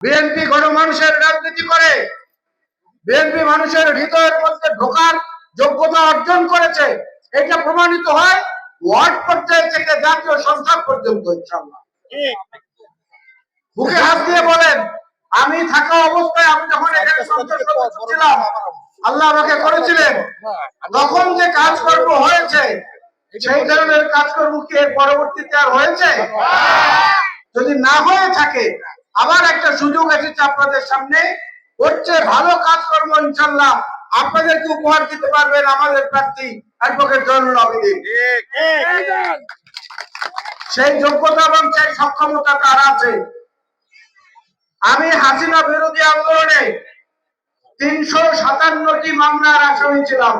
BNP গণমানুষের রাজনীতি করে। বিএনপি মানুষের হৃদয়ের মধ্যে ঢোকার যোগ্যতা অর্জন করেছে। এটা প্রমাণিত হয় ওয়ার্ড পর্যায় থেকে জাতীয় সংসদ পর্যন্ত বুকে হাত দিয়ে বলেন, আমি থাকা অবস্থায় আমি যখন এখানে সংসদ সদস্য ছিলাম, আল্লাহ আমাকে করেছিলেন। তখন যে কাজকর্ম হয়েছে, সেই ধরনের কাজকর্ম কি এর পরবর্তীতে আর হয়েছে? যদি না হয়ে থাকে আবার একটা সুযোগ এসেছে আপনাদের সামনে। হচ্ছে ভালো কাজকর্ম ইনশাল্লাহ আপনাদেরকে উপহার দিতে পারবেন আমাদের প্রার্থী অ্যাডভোকেট জয়নুল আবেদিন। সেই যোগ্যতা এবং সেই সক্ষমতা তার আছে। আমি হাসিনা বিরোধী আন্দোলনে তিনশো সাতান্নটি মামলার আসামি ছিলাম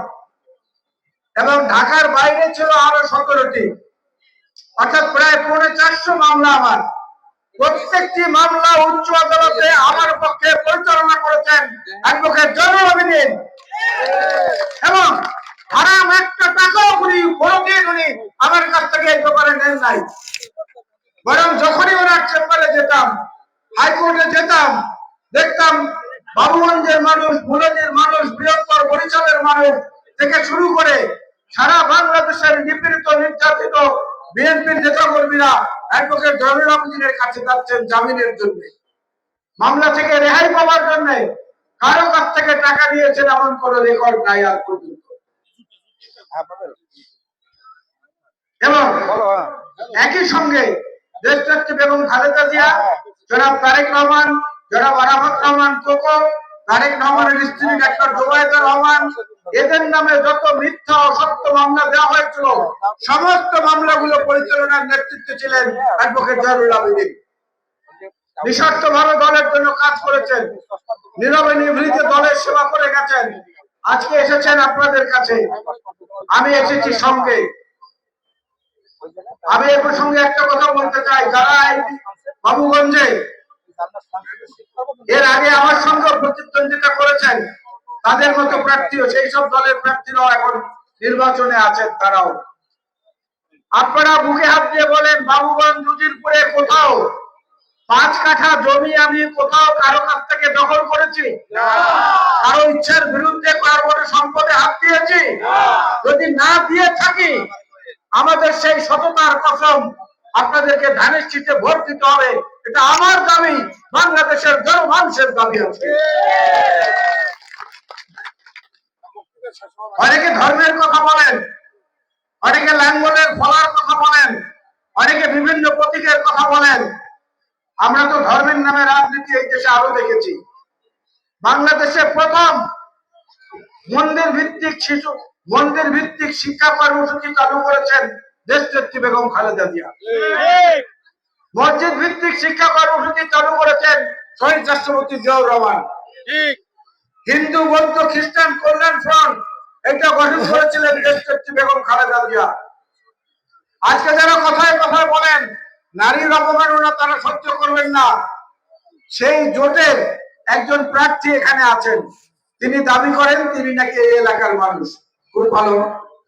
এবং ঢাকার বাইরে ছিল আরও সতেরোটি। অর্থাৎ প্রায় পৌনে চারশো মামলা আমার। প্রত্যেকটি মামলা উচ্চ আদালতে আমার পক্ষে পরিচালনা করেছেন অ্যাডভোকেট জয়নুল আবেদিন। এবং হারাম একটা টাকাও উনি কোনোদিন উনি আমার কাছ থেকে এই ব্যাপারে নেন নাই। বরং যখনই ওনার চেম্বারে যেতাম, হাইকোর্টে যেতাম, দেখতাম বাবুগঞ্জের মানুষ, ভুলনের মানুষ, বৃহত্তর বরিশালের মানুষ থেকে শুরু করে সারা বাংলাদেশের নিপীড়িত, নির্যাতিত বিএনপির নেতা কর্মীরা অ্যাডভোকেট জয়নুল আবেদিনের কাছে যাচ্ছেন জামিনের জন্য। মামলা থেকে রেহাই পাওয়ার জন্য কারও কাছ থেকে টাকা দিয়েছেন এমন কোন রেকর্ড নাই আর পর্যন্ত। এবং একই সঙ্গে দেশনেত্রী বেগম খালেদা জিয়া জনাব তারেক রহমান জনাব আরাফাত রহমান কোকো তারেক রহমানের স্ত্রী ডাক্তার জোবায়দা রহমান এদের নামে যত মিথ্যা অসত্য মামলা দেওয়া হয়েছিল, সমস্ত মামলাগুলো পরিচালনার নেতৃত্বে ছিলেন অ্যাডভোকেট জয়নুল আবেদিন। নিঃস্বার্থ ভাবে দলের জন্য কাজ করেছেন। নীরবে নিভৃতে দলের সেবা করে গেছেন। আজকে এসেছেন আপনাদের কাছে। আমি এসেছি সঙ্গে। আমি এ প্রসঙ্গে একটা কথা বলতে চাই। যারা বাবুগঞ্জে এর আগে আমার সঙ্গে প্রতিদ্বন্দ্বিতা করেছেন তাদের মতো প্রার্থীও সেই সব দলের প্রার্থীরাও এখন নির্বাচনে আছেন তারাও। আপনারা বুকে হাত দিয়ে বলেন বাবুগঞ্জ দুদিনপুরে কোথাও পাঁচ কাঠা জমি আমি কোথাও কারও কাছ থেকে দখল করেছি? কারও ইচ্ছার বিরুদ্ধে কারও সম্পদে হাত দিয়েছি? যদি না দিয়ে থাকি আমাদের সেই সততার কসম আপনাদেরকে ধানের শীতে ভোট দিতে হবে। এটা আমার দাবি বাংলাদেশের জনমানুষের দাবি আছে। অনেকে ধর্মের কথা বলেন অনেকে লাঙ্গলের ফলার কথা বলেন অনেকে বিভিন্ন প্রতীকের কথা বলেন। আমরা তো ধর্মের নামে রাজনীতি এই দেশে আরও দেখেছি। বাংলাদেশে প্রথম মন্দির ভিত্তিক শিশু মন্দির ভিত্তিক শিক্ষা কর্মসূচি চালু করেছেন দেশ নেত্রী বেগম খালেদা জিয়া। মসজিদ ভিত্তিক শিক্ষা কর্মসূচি চালু করেছেন শহীদ রাষ্ট্রপতি জিয়াউর রহমান। হিন্দু, বৌদ্ধ, খ্রিস্টান, কল্যাণ ফ্রন্ট এটা গঠন করেছিলেন দেশ বেগম খালেদা জিয়া। আজকে যারা কথায় কথায় বলেন, নারীর অবমাননা তারা সহ্য করবেন না। সেই জোটের একজন প্রার্থী এখানে আছেন। তিনি দাবি করেন, তিনি নাকি এই এলাকার মানুষ। খুব ভালো।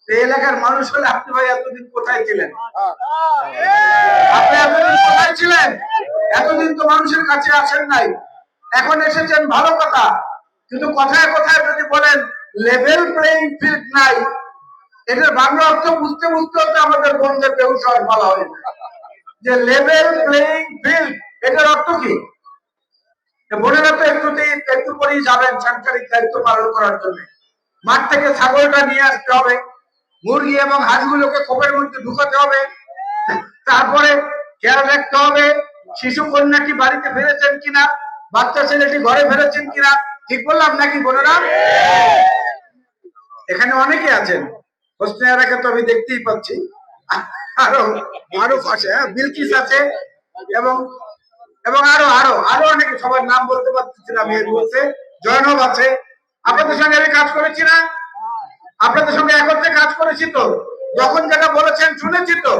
এই এলাকার মানুষ হলে আপনি ভাই এতদিন কোথায় ছিলেন? আপনি এতদিন কোথায় ছিলেন? এতদিন তো মানুষের কাছে আসেন নাই। এখন এসেছেন ভালো কথা। কিন্তু কথায় কথায় যদি বলেন লেভেল প্লেইং ফিল্ড নাই, এটার বাংলা অর্থ বুঝতে বুঝতে হতে আমাদের বন্ধের হয় বলা হয় যে লেভেল প্লেইং ফিল্ড এটার অর্থ কি? একটুতেই, একটু করেই যাবেন সাংসারিক দায়িত্ব পালন করার জন্য। মাঠ থেকে ছাগলটা নিয়ে আসতে হবে। মুরগি এবং হাঁসগুলোকে খোপের মধ্যে ঢুকাতে হবে। তারপরে খেয়াল রাখতে হবে, শিশু কন্যাটি বাড়িতে ফিরেছেন কিনা, বাচ্চা ছেলেটি ঘরে ফিরেছেন কিনা ঠিক বললাম নাকি বোনেরা? এখানে অনেকে আছেন। হোসনিয়ারাকে তো আমি দেখতেই পাচ্ছি। আরও আরও পাশে হ্যাঁ বিলকিস আছে এবং এবং আরও আরও আরও অনেকে সবার নাম বলতে পারতেছি না এর মধ্যে। জয়নব আছে। আপনাদের সঙ্গে আমি কাজ করেছি না? আপনাদের সঙ্গে একত্রে কাজ করেছি তো? যখন যেটা বলেছেন শুনেছি তো?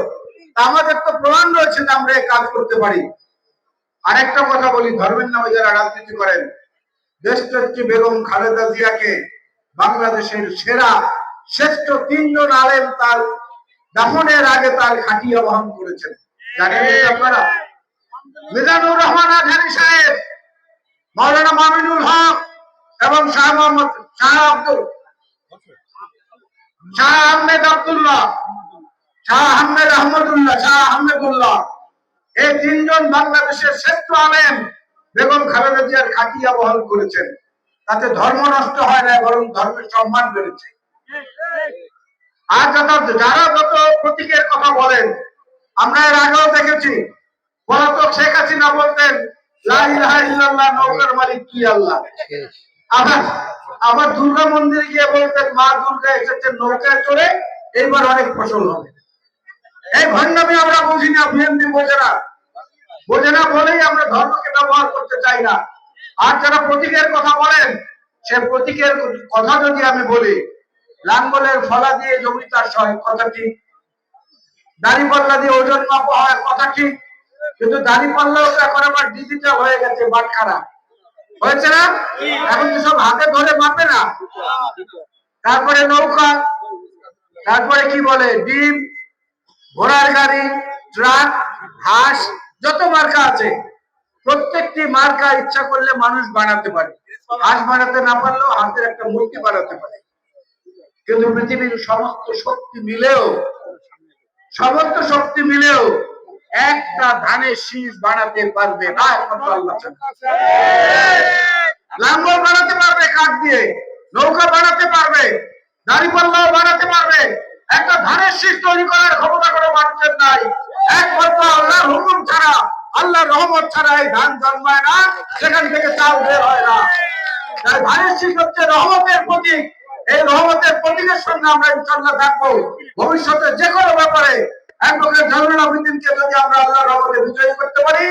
আমাদের তো প্রমাণ রয়েছে যে আমরা কাজ করতে পারি। আরেকটা কথা বলি, ধর্মের নামে যারা রাজনীতি করেন দেশনেত্রী বেগম খালেদা জিয়াকে বাংলাদেশের সেরা শ্রেষ্ঠ তিনজন আলেম তার দাফনের আগে তার খাটিয়া বহন করেছেন। জানেন আপনারা? মিজানুর রহমান আজহারি সাহেব মামিনুল হক এবং শাহ মোহাম্মদ শাহ আব্দুল, শাহ আহমেদ আব্দুল্লাহ, শাহ আহমেদ আহমদুল্লাহ, শাহ আহমেদুল্লাহ। এই তিনজন বাংলাদেশের শ্রেষ্ঠ আলেম বেগম খালেদা জিয়ার খাটিয়া বহন করেছেন। তাতে ধর্ম নষ্ট হয় না, বরং ধর্মের সম্মান বেড়েছে। আর যারা যত প্রতীকের কথা বলেন, আমরা এর আগেও দেখেছি, পলাতক শেখ হাসিনা বলতেন নৌকার মালিক কি আল্লাহ। আবার আবার দুর্গা মন্দিরে গিয়ে বলতেন, মা দুর্গা এসেছেন নৌকায় চড়ে, এইবার অনেক ফসল হবে। এই ভণ্ডামি আমরা বুঝি না বিএনপি বোঝে না। বোঝে না বলেই আমরা ধর্মকে ব্যবহার করতে চাই না। আর যারা প্রতীকের কথা বলেন, সে প্রতীকের কথা যদি আমি বলি, লাঙ্গলের ফলা দিয়ে জমি চাষ হয় কথা ঠিক দাড়ি পাল্লা দিয়ে ওজন মাপা হয় কথা ঠিক, কিন্তু দাড়ি তো এখন আবার ডিজিটাল হয়ে গেছে বাটখারা। হয়েছে না? এখন তো সব হাতে ধরে মাপে না। তারপরে নৌকা, তারপরে কি বলে? ডিম, ঘোড়ার গাড়ি, ট্রাক, হাঁস যত মার্কা আছে, প্রত্যেকটি মার্কা ইচ্ছা করলে মানুষ বানাতে পারে। হাঁস বানাতে না পারলেও হাতের একটা মূর্তি বানাতে পারে। কিন্তু পৃথিবীর সমস্ত শক্তি মিলেও, সমস্ত শক্তি মিলেও একটা ধানের শীষ বানাতে পারবে না, একমাত্র লাঙ্গল বানাতে পারবে কাঠ দিয়ে, নৌকা বানাতে পারবে দাড়িপাল্লাও বানাতে পারবে। একটা ধানের শীষ তৈরি করার ক্ষমতা কোনো মানুষের নাই। একমাত্র আল্লাহর হুকুম ছাড়া, আল্লাহর রহমত ছাড়া এই ধান জন্মায় না, সেখান থেকে চাল বের হয় না। তাই ধানের শীষ হচ্ছে রহমতের প্রতীক। এই রহমতের প্রতীকের সঙ্গে আমরা ইনশাল্লাহ থাকব। ভবিষ্যতে যে কোনো ব্যাপারে অ্যাডভোকেট জামিল আবিদিনকে যদি আমরা আল্লাহর রহমতে বিজয়ী করতে পারি,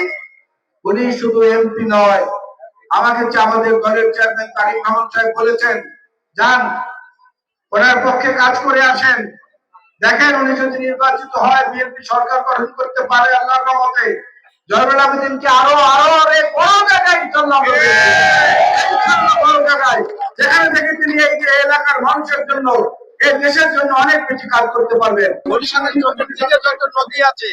উনি শুধু এমপি নয়। আমাকে আমাদের দলের চেয়ারম্যান তারিক রহমান সাহেব বলেছেন, যান, ওনার পক্ষে কাজ করে আসেন। দেখেন উনি যদি নির্বাচিত হয়, বিএনপি সরকার গঠন করতে পারে আল্লাহর রহমতে। জয়নুল আরও আরও অনেক বড় জায়গায় ইনশাল্লাহ বড় জায়গায়। যেখানে থেকে তিনি এই যে এলাকার মানুষের জন্য, এই দেশের জন্য অনেক বেশি কাজ করতে পারবেন। নদী আছে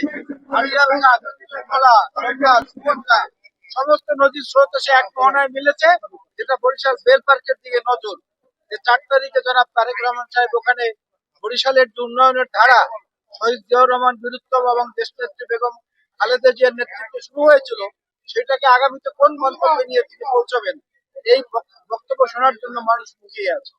সমস্ত নদীর স্রোত এসে এক মোহনায় মিলেছে। যেটা বরিশাল বেল পার্কের দিকে নজর। চার তারিখে জনাব তারেক রহমান সাহেব ওখানে বরিশালের উন্নয়নের ধারা, শহীদ জিয়াউর রহমান বীরুত্তম এবং দেশনেত্রী বেগম খালেদা জিয়ার নেতৃত্বে শুরু হয়েছিল, সেটাকে আগামীতে কোন মন্তব্য নিয়ে তিনি পৌঁছবেন, এই বক্তব্য শোনার জন্য মানুষ মুখিয়ে আছে।